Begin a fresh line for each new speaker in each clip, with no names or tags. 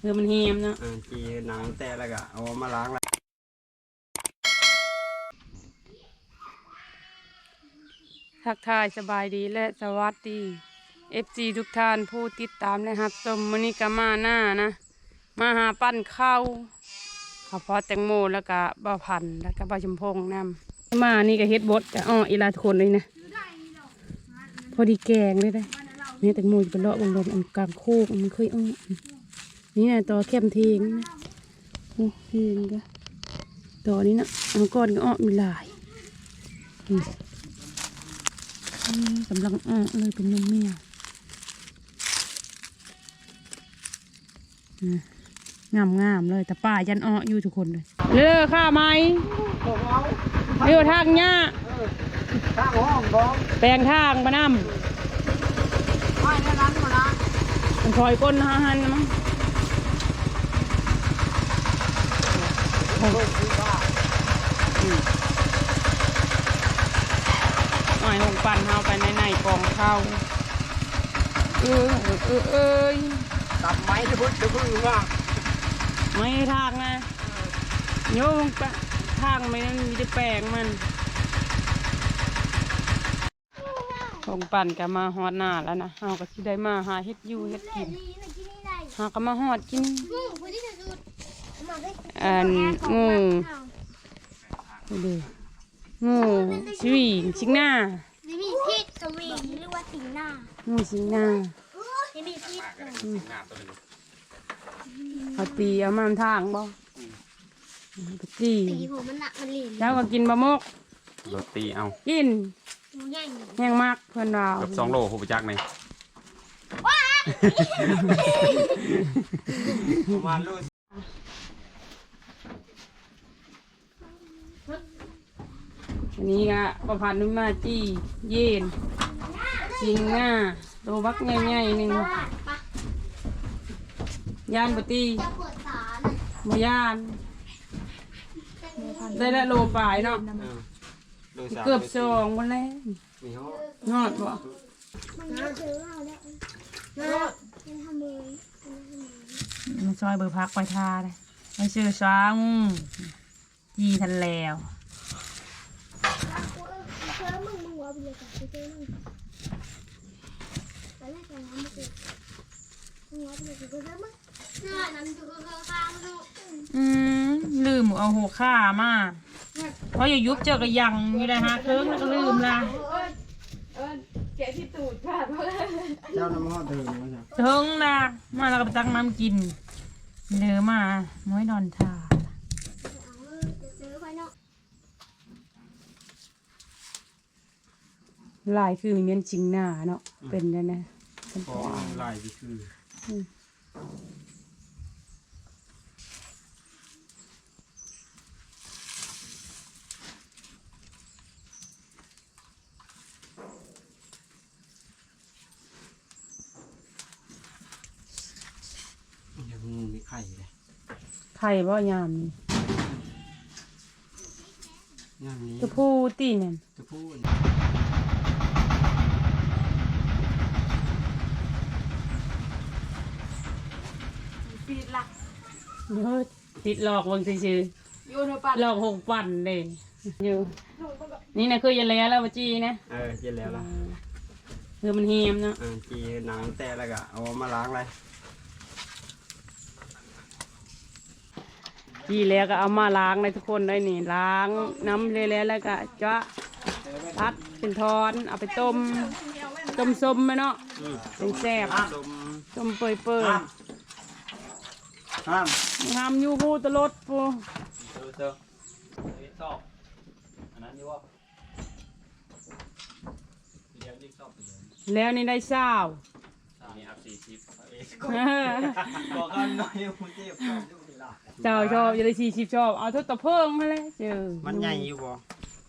คือมันเฮียมเนาะ
อ่าจีหนังแต่แล้วก็เอามาล้างแล้ว
ทักทายสบายดีและสวัสดี FC ทุกท่านผู้ติดตามและรับชมมื้อนี้ก็มาหน้านะ มาหาปั้นข้าวข้าวพอแตงโมแล้วก็บ่าวพันธุ์แล้วก็บ่าวชมพงนำมานี่ก็เฮ็ดบดก็อ้ออีหลาทุกคนเลยนะพอดีแกงเลยได้นี่แตงโมจะไปเลาะบนลมอันกลางโคกมันเคยอ้อ นี่นะต่อเข้มเทงนะโอ้เทงก็ต่อนี้นะอันก้อนก็อ้อมีหลายนี่อืมกำลังอ้อเลยเป็นนมเมียงามงามๆเลย แต่ป้ายันอ้ออยู่ทุกคนเลยเลือข้าไหมเรียวทางเนี้ย
ข้างห้องบ้อง
แปลงทางมานำ
ไม่ได้นั้นมานะ
มันคอยก้นหาหันนะมั้ง หน่อยหงปั่นเฮาไปในในกองข้าวเออเออเออเอ้ย
ตับไม้จะพุ่งจะพุ่งว่า
ไม่ทางนะโยงปะทางไม่นั้นมีแต่แปลงมันหงปั่นก็มาฮอดหน้าแล้วนะเฮาก็สิได้มาหาเฮ็ดอยู่เฮ็ดกิน
นี่นะกินนี่ได้
หาก็มาฮอดกิน อันงูดูดิงูชิวิงชิงหน้า
นี่มีพิษสวิงหรือว่าสิงหน้า
งูชิงหน้า
นี่มีพิษ
เขาตีเอามาทางบ่ไปตี
สีผมมันหนักมันหลีน
แล้วก็กินบะมก
โรตีเอา
กิน
งูใหญ่
แห้งมากเพื่อนเรา
กับสองโลผู้ประจักษ์นี่ประมาณโล
อันนี้ก็ประพันธ์นุ่มมาจี้เย็นชิงหน้าโตบักใหญ่ๆหนึ่งยานปตี
จะปวดตา
บ่ยาน ได้ละโลปลายเนาะเกือบสองวันแล้ว
มีห้อ
นอดบ่
มันเยอะเจอเรา
ซอยเบอร์พักไปทาเลยไปซื้อช้างจีทันแล้ว
เจอมึงมึงว่าไปเลยกับเจอมึงตอนแรกเราทำไม่เสร็จมึงว่าไปเลยกับเจอมึงน่านั่นดูข้างดู
อืมลืมเอาหัวข้ามาเพราะอย่ายุบเจอกับยังนี่แหละฮะเคิงแล้วก็ลืมละ
เจ้าน้ำห้องถึงไหมครับ
เทิงนะมาแล้วก็ไปตักน้ำกินเนื้อมาน้อยนอนทา
เจอไปเนาะ
ลายคือเมียนจริงหน้าเนาะเป็นแล้วนะเป็น
พอลายที่คือยังมีไข่เลย
ไข่บ่ยามนี่
ย่างนี้
จะพูดตีเนี่ย
จะพูด
เฮ้ยติดหลอกเบางซื่อๆหลอกหกปั่นเลยอยู่นี่นะคือยันแล้วแล้วมาจีนะ
เออเย็นแล้วล่ะ
คือมันเฮียมเนาะ
อ่าจีหนังแต่แล้วก็เอามาล้างเลย
จีแล้วก็เอามาล้างเลยทุกคนเลยนี่ล้างน้ำเลยแล้วแล้วก็จะพัดเป็นทอนเอาไปต้ม ต้มส้มไหมเนาะเป็นแซ่บ
ต้ม
ต้มเปื่อยเปื่อย
ห้าม
ทำอยู่พูตลดปู
เจอเจอชอบอันนั้นอยู่ว่าเรียกนี่ชอบเรียน
แล้วนี่ได้เช้า
นี่อัพสี่สิบบอกกันหน่อยคุณเจ็บชอบอยู่ที่ละ
เจ้าชอบอย่าได้ชีชิบชอบเอาทุกตะเพิ่งมาเลยเจอ
มันใหญ่อยู่บ่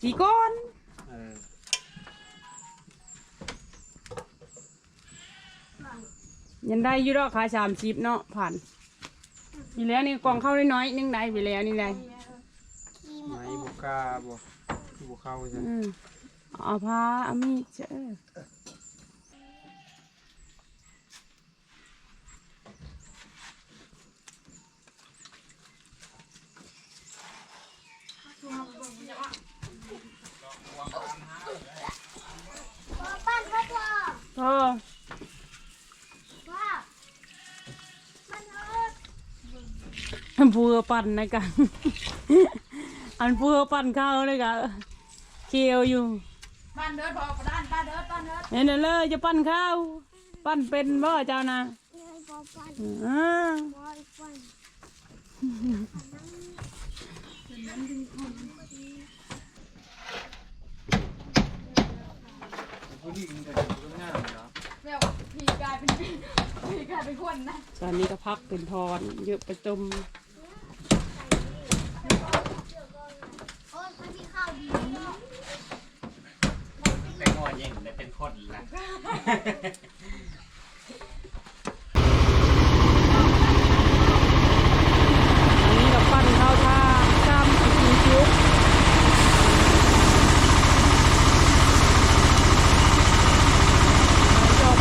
กี่ก้อน
เออ
ยังได้อยูดอกขายสามสิบเนาะผ่าน นี่แล้วนี่กองเข้าได้น้อยนึ่งได้ไปแล้วนี่เลย
ไหนบุกาบ่บุเข้าใช่
ไหมอ๋อพาเอามีเจอพ่อ ปั่นนะกัน อันพูอปั่นข้าวเลยกะเคียวอยู่
บ้านเดินบอกด้านบ้านเดินบ้านเดิน
เห็นเด้อเลยจะปั่นข้าวปั่นเป็นบ่เจ้านะ
เงยปอปัน
อ่า
ปอยปัน
ผู้หญิงก็จะงามเนาะ
แม่พี่กลายเป็นพี่กลายเป็นคนนะ
ตอนนี้ก็พักเป็นทอนเยอะไปต้ม
โอ้ยคนที่ ข้าวดีเนาะ
แต่งอเย็นได้เป็นคนละ
อันนี้ก็ปั่นข้าวท่าซ้ำอีกทีชุบจอม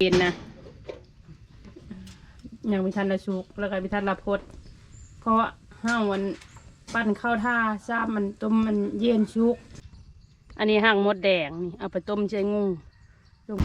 เย็นนะยังมีทันละชุกแล้วก็มีทันละพด เพราะห้าวันปั้นข้าวท่าซาบมันต้มมันเย็นชุก อันนี้ห่างมดแดงนี่เอาไปต้มใช้งูลง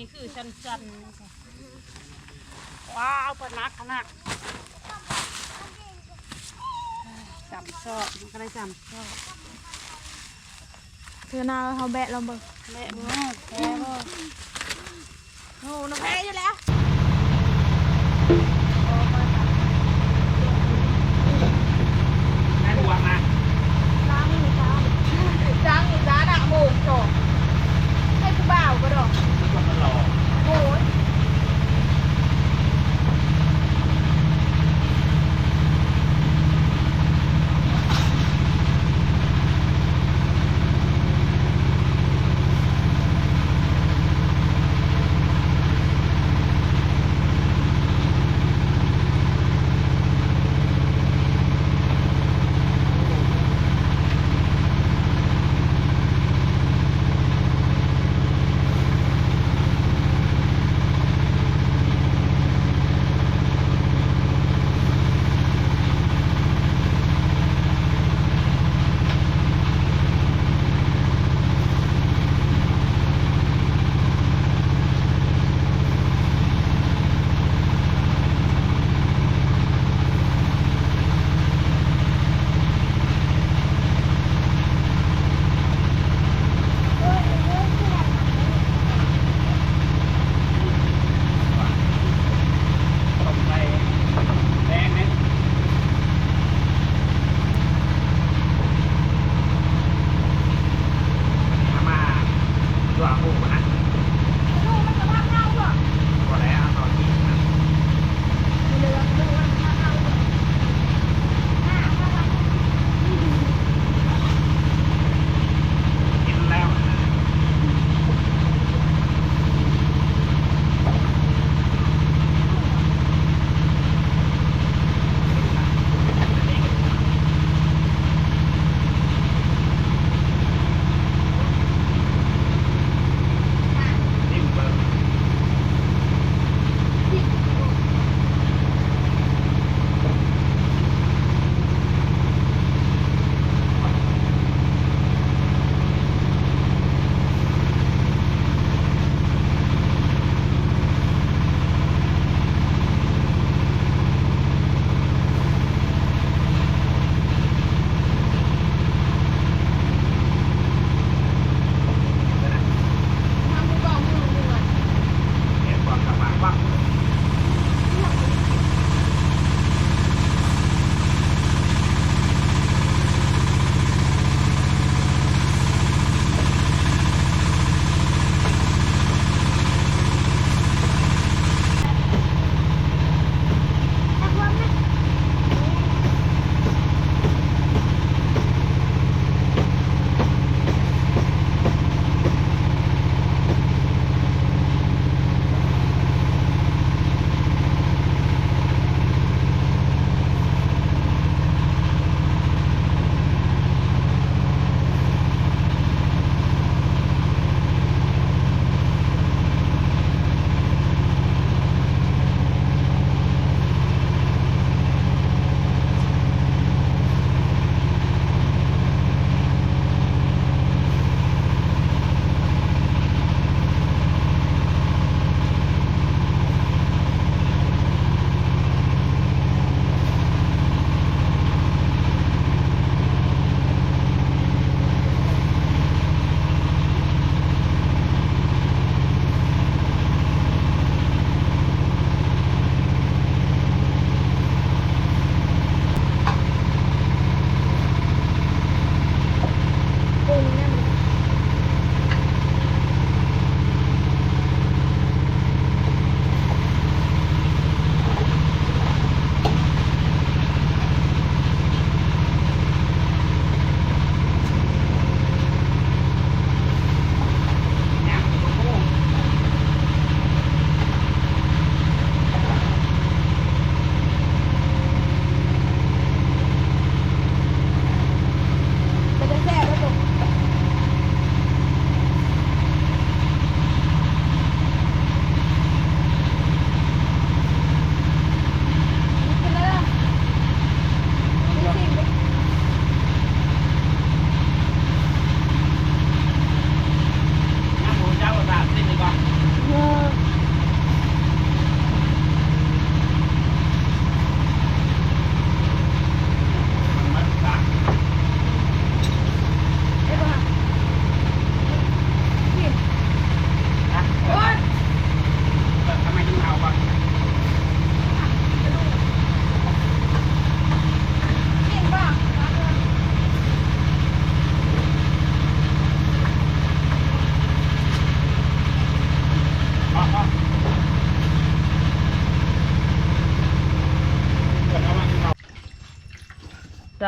นนี้คือชันๆนะคะว้าวปนักขนาดจำชอบมันก็ได้จำชอบ
เธอนาเขาแบะเราเบิก
แม่บ้าแพ้บ้า
โอ้น้องแพ้อยู่แล้ว
แม่ดวงนะ
จ้างอยู่จ้าจ้างอยู่จ้าดักโมงจบให้ผู้บ่าวก็ดอก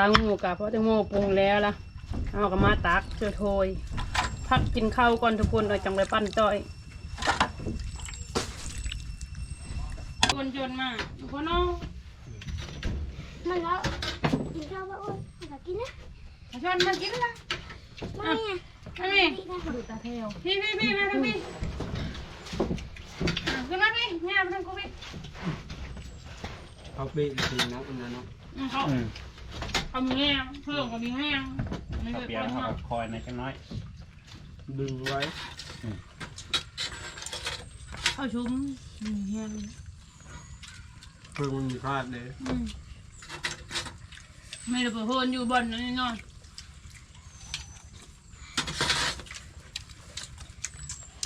จางหมูกับเพราะแตงโมปรุงแล้วล่ะเอาก็มาตักเชือโทยพักกินข้าวก่อนทุกคนเราจังไปปั้นจ้อยคนจนมากทุกคนเนาะ
มันแล้วกินข้าวว่าโอ้ยอยากกินนะ
ชวนมากินละ
ไม่ไง
มาพี่
พี่ได้
ดูตาเทว
พี่พี่พี่มาทางพี่อะขึ้นมาพี่แง่มาทางกูพี่
เขาปีจริงนะคุณนะเนาะ
อืมเขาเขามีแง่เพิ่มก็มีแห้งไม่
ข้าว
เคย
เปีย
ป
ก
น
เขา
มาก
ก็คอยในกันน้อย
ดึงไว้
ข้าวชุ่มมีแห้ง
เพิ่งมันมีพลาดเลย
อืมไม่ได้เปิดเพิ่นอยู่บนนั่นนี่นอน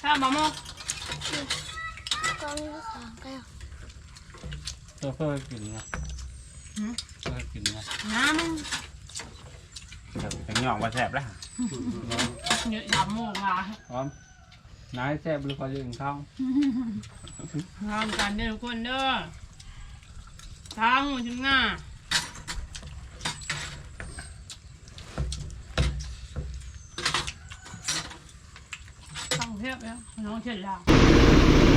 ข้าวมะม่วง
กองนี้สองแก้ว
ตัวเพื่อกินนะ เพื่อกินนะ
น้ำ
แต่เป็นหย่องมาแสบแล้ว
เยอะดำโมกมา
พร้อมนายแสบหรือพอจะกินข้าว
ทำกันเด้อทุกคนเด้อทางหมดถึงหน้าต้องเทียบแล้วน้องเฉลีย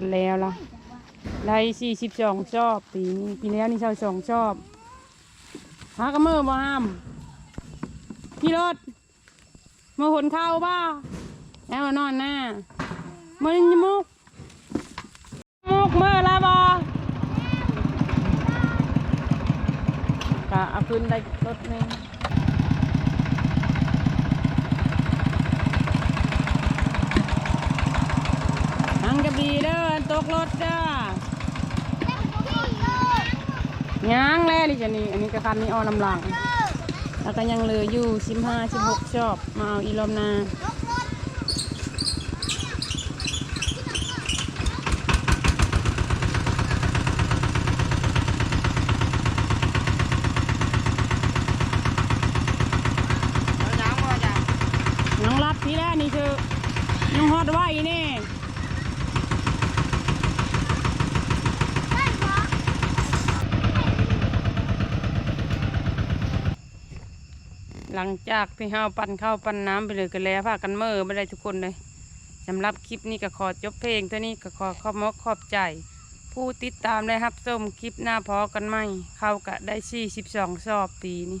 นแล้วล่ะได้สี่สิบสองชอบปีนี้ปีแล้วนี่ช่าสองชอบหากระมือมาห้ามพี่รถมาหนข้าวบ้าแล้วมานอนหน้ามันยมุกมุกเมื่อละบอกะเอาขึ้นได้รถหนึงหังกับดีเด้อ ตกรถจ้าย่างแล้วดิจะนี่ อันนี้กระคันนี้เอาลำหลัง แล้วก็ยังเหลืออยู่สิบห้าสิบหกชอบ มาเอาอีลอมนา น้องรัดพี่แล้วนี่คือยังฮอดไว้นี่ห ลังจากพี่เฮาปั่นข้าวปั่นน้ำไปเลยกันแล้วพากันเมื่อไม่ได้ทุกคนเลยสำหรับคลิปนี้ก็ขอจบเพลงเท่านี้ก็ขอขอบมกขอบใจ ผู้ติดตามได้รับชมคลิปหน้าพอกันไหมเข้าก็ได้42สอบปีนี้